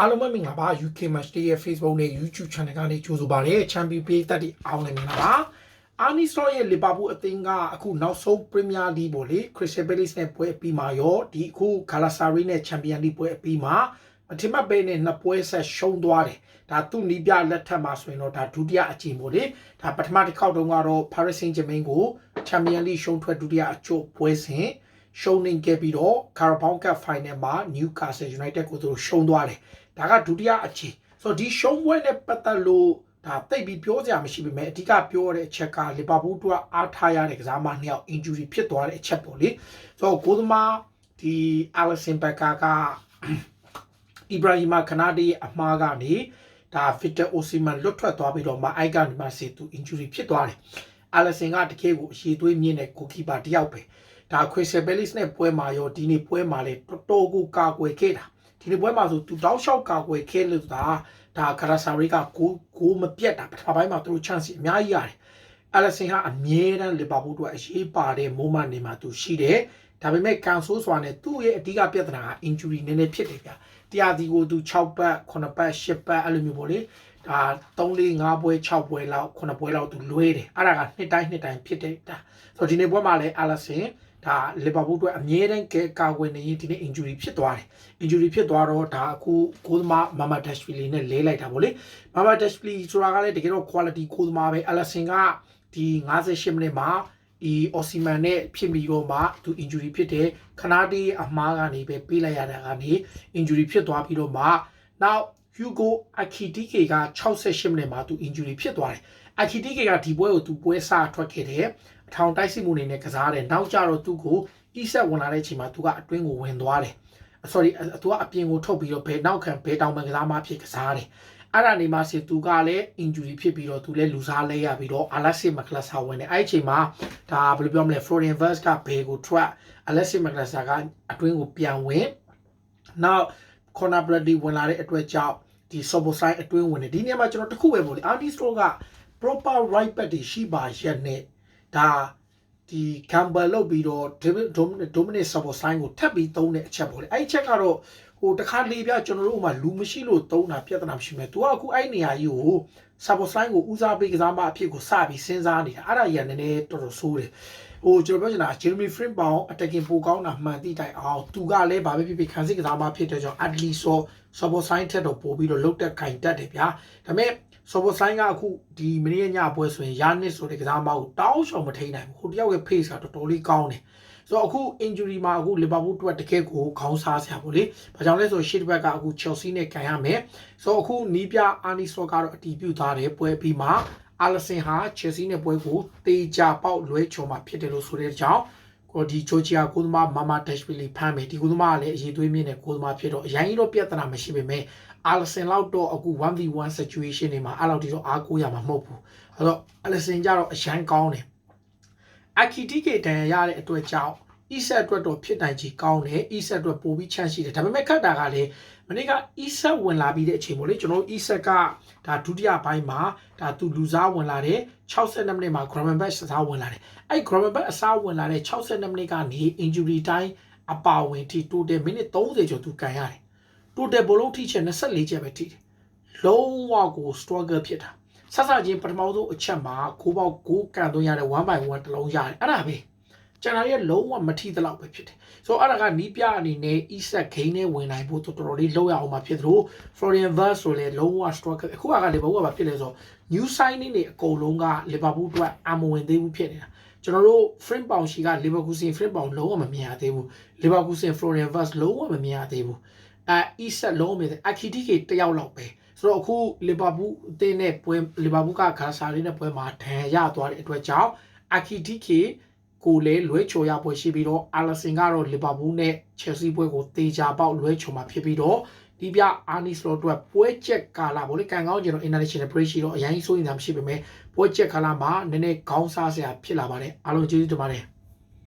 အားလုံးပဲမင်္ဂလာပါ UK Match Day ရဲ့ Facebook နဲ့ YouTube Channel ကနေကြိုဆိုပါရစေ။ Champion ပေးသက်တဲ့အားလုံးလည်းမင်္ဂလာပါ။ Arne Slot ရဲ့ Liverpool အသင်းကအခုနောက်ဆုံး Premier League ပေါ့လေ Crystal Palace နဲ့ပွဲအပြီးမှာရောဒီအခု Galatasaray နဲ့ Champion League ပွဲအပြီးမှာမထင်မှတ်ပဲနဲ့နှစ်ပွဲဆက်ရှုံးသွားတယ်။ဒါသူ့နီးပြလက်ထက်မှာဆိုရင်တော့ဒါဒုတိယအကြိမ်ပေါ့လေ။ဒါပထမတစ်ခေါက်တုန်းကတော့ Paris Saint-Germain ကို Champion League ရှုံးထွက်ဒုတိယအကျိုးပွဲစဉ် ရှုံးနေခဲ့ပြီးတော့ Carabao Cup Final မှာ Newcastle United ကိုသူတို့ရှုံးသွားတယ်။ဒါကဒုတိယအချီဆိုတော့ဒီရှုံးပွဲနဲ့ပတ်သက်လို့ဒါတိတ်ပြီးပြောစရာမရှိပေမဲ့အဓိကပြောရတဲ့အချက်ကလီဗာပူးတို့အားထားရတဲ့ကစားမနှစ်ယောက် injury ဖြစ်သွားတဲ့အချက်ပေါ့လေ။ဆိုတော့ကိုသမားဒီ Alisson Becker ကအီဘရာဟီမာခနာဒီအမှားကနေဒါ Victor Osimhen လွတ်ထွက်သွားပြီးတော့မအိုက်ကနေမှစေသူ injury ဖြစ်သွားတယ်။ Alisson ကတကယ်ကိုအရှိသွေးမြင့်တဲ့ goalkeeper တယောက်ပဲ။ ဒါ Crystal Palace နဲ့ပွဲမှာရောဒီနေ့ပွဲမှာလည်းတော်တော်ကိုကာကွယ်ခဲ့တာ။ဒီနေ့ပွဲမှာဆိုသူတောက်လျှောက်ကာကွယ်ခဲ့လို့ဒါဒါကာရာဆာရီကကိုကိုမပြတ်တာပထမပိုင်းမှာသူတို့ chance အများကြီးရတယ်။အလက်ဆင်ဟာအမြဲတမ်းလီဗာပူးတို့အရေးပါတဲ့ moment တွေမှာသူရှိတယ်။ဒါပေမဲ့ကန်ဆိုးစွာနဲ့သူ့ရဲ့အဓိကပြဿနာက injury နည်းနည်းဖြစ်တယ်ဗျာ။တရားဒီကိုသူ6ပတ်9ပတ်10ပတ်အဲ့လိုမျိုးပေါ့လေ။ဒါ3 4 5ပွဲ6ပွဲလောက်9ပွဲလောက်သူလွဲတယ်။အဲ့ဒါကနှစ်တိုင်းနှစ်တိုင်းဖြစ်တယ်ဒါ။ဆိုတော့ဒီနေ့ပွဲမှာလည်းအလက်ဆင် ဒါလီဗာပူးအတွက်အမြဲတမ်းကဲကာကွယ်နေရင်ဒီနေ့ injury ဖြစ်သွားတယ်။ injury ဖြစ်သွားတော့ဒါအခုကိုသမားမမဒက်ရှ်ပီလီနဲ့လဲလိုက်တာဗောလေ။မမဒက်ရှ်ပီလီဆိုတာကလည်းတကယ်တော့ quality ကိုသမားပဲအလက်ဆင်ကဒီ58မိနစ်မှာဒီအော်စီမန်နဲ့ဖြစ်ပြီးတော့မှသူ injury ဖြစ်တယ်ခနာတီအမားကနေပဲပေးလိုက်ရတာကနေ injury ဖြစ်သွားပြီးတော့မှ now Hugo Akitike က68မိနစ်မှာသူ injury ဖြစ်သွားတယ် Akitike ကဒီပွဲကိုသူပွဲစားထွက်ခဲ့တယ် အထောင်တိုက်စစ်မှုအနေနဲ့ကစားတယ်နောက်ကျတော့သူ့ကိုအီဆက်ဝင်လာတဲ့အချိန်မှာသူကအတွင်းကိုဝင်သွားတယ် sorry သူကအပြင်ကိုထုတ်ပြီးတော့ဘယ်နောက်ခံဘယ်တောင်မှကစားမဖြစ်ကစားတယ်အဲ့ဒါနေမှစီသူကလည်း injury ဖြစ်ပြီးတော့သူလည်းလူစားလဲရပြီးတော့ Alexis McAllister ဝင်တယ်အဲ့ဒီအချိန်မှာဒါဘယ်လိုပြောမလဲ Florian Wirtz ကဘယ်ကို track Alexis McAllister ကအတွင်းကိုပြန်ဝင်နောက် corner Bradley ဝင်လာတဲ့အတွက်ကြောင့်ဒီ Soboslai အတွင်းဝင်တယ်ဒီနေရာမှာကျွန်တော်တခုပဲပေါ့လေ Arnie Stroll က proper right back တွေရှိပါရက်နဲ့ ဒါဒီ Campbell လုတ်ပြီးတော့ David Dominic Soboslai ကိုထပ်ပြီးသုံးတဲ့အချက်ပေါ့လေအဲ့ဒီချက်ကတော့ဟိုတခါလေးပြကျွန်တော်တို့ဥမာလူမရှိလို့သုံးတာပြဿနာမရှိမဲ့။ तू ကအခုအဲ့နေရာကြီးကို Soboslai ကိုဦးစားပေးကစားမအဖြစ်ကိုစပြီးစဉ်းစားနေတာအဲ့ဒါကြီးကနည်းနည်းတော်တော်ဆိုးတယ်။ဟိုကျွန်တော်ပြောချင်တာ Jeremy Frimpong attacking ပိုကောင်းတာမှန်တိတိုင်အောင်သူကလည်းဗာပဲဖြစ်ဖြစ်ခံစစ်ကစားမဖြစ်တဲ့ကြောင့် at least ဆို Soboslai ထက်တော့ပို့ပြီးတော့လုတ်တက်ခိုင်တက်တယ်ဗျာ။ဒါပေမဲ့ဆော်ဘောဆိုင်ကအခုဒီမင်းရဲ့ညပွဲဆိုရင်ယာနစ်ဆိုတဲ့ကစားမကိုတောင်းရှောင်မထိန်နိုင်ဘူးဟိုတယောက်ရဲ့ pace ကတော်တော်လေးကောင်းတယ်ဆိုတော့အခု injury မှာအခု Liverpool အတွက်တကယ်ကိုခေါင်းစားစရာပေါ့လေ။ဘာကြောင့်လဲဆို shit back ကအခု Chelsea နဲ့ကန်ရမယ်။ဆိုတော့အခုနီးပြ Arnie Slot ကတော့အတီးပြုတ်ထားတယ်ပွဲပြီးမှ Alisson ဟာ Chelsea နဲ့ပွဲကိုတေချာပေါက်လွဲချော်မှာဖြစ်တယ်လို့ဆိုတဲ့အကြောင်း ကိုဒီဂျိုဂျီယာကိုသမားမမဒက်ရှ်ပီလီဖမ်းမယ်ဒီကိုသမားကလည်းအရေးသွေးမြင့်တဲ့ကိုသမားဖြစ်တော့အရင်တော့ပြဿနာမရှိပေမဲ့ Alisson လောက်တော့အခု 1v1 situation တွေမှာအဲ့လောက်ထိတော့အားကိုးရမှာမဟုတ်ဘူးအဲ့တော့ Alisson ကြတော့အရန်ကောင်းတယ် Akitike တန်ရတဲ့အတွက်ကြောင့် Isak အတွက်တော့ဖြစ်နိုင်ချေကောင်းတယ် Isak အတွက်ပိုပြီးချမ်းရှိတယ်ဒါပေမဲ့ခက်တာကလည်းမနေ့က Isak ဝင်လာပြီးတဲ့အချိန်ပေါ့လေကျွန်တော်တို့ Isak ကဒါဒုတိယပိုင်းမှာဒါသူလူစားဝင်လာတယ်62မိနစ်မှာ Gravenberch အစားဝင်လာတယ်အဲ့ Gravenberch အစားဝင်လာတဲ့62မိနစ်ကနေ injury time အပါဝင်ထိ total မိနစ်30ကျော်သူကန်ရတယ် total ဘလုံးထိချက်24ချက်ပဲထိတယ်လုံးဝကို struggle ဖြစ်တာဆက်စချင်းပထမဆုံးအချက်မှာကိုပေါက်ကိုကန်သွင်းရတဲ့1 by 1တလုံးရတယ်အဲ့ဒါပဲ ကျွန်တော်ရဲ့လုံးဝမထီသလောက်ပဲဖြစ်တယ်ဆိုတော့အဲ့ဒါကနီးပြအနေနဲ့ Isak ဂိမ်းနဲ့ဝင်နိုင်ဖို့တော်တော်လေးလောက်ရအောင်မှာဖြစ်သလို Florian Wirtz ဆိုလည်းလုံးဝ struggle အခုကလည်းဘာလို့ကဖြစ်လဲဆိုတော့ new signing တွေအကုန်လုံးက Liverpool အတွက်အမဝင်သေးဘူးဖြစ်နေတာကျွန်တော်တို့ frame pound ရှိက Leverkusen frame pound လုံးဝမမြင်ရသေးဘူး Leverkusen Florian Wirtz လုံးဝမမြင်ရသေးဘူးအဲ Isak လုံးဝမမြင်သေး Akitike တယောက်လောက်ပဲဆိုတော့အခုလီဗာပူးအသင်းနဲ့ပွဲလီဗာပူးကခါဆာရီနဲ့ပွဲမှာဒဏ်ရသွားတဲ့အတွက်ကြောင့်အာခီတီကေ ကိုလည်းလွဲချော်ရပွဲရှိပြီးတော့အာလဆင်ကတော့လီဗာပူးနဲ့ချယ်ဆီပွဲကိုတေချာပေါက်လွဲချော်မှာဖြစ်ပြီးတော့ဒီပြအာနီစလော့အတွက်ပွဲချက်ကာလာဗောလေကန်ကောင်းကျတော့ international break ရှိတော့အရင်ဆိုရင်သာမရှိပေမဲ့ပွဲချက်ကာလာမှာနည်းနည်းခေါင်းစားစရာဖြစ်လာပါတယ်အားလုံးကျေးဇူးတင်ပါတယ်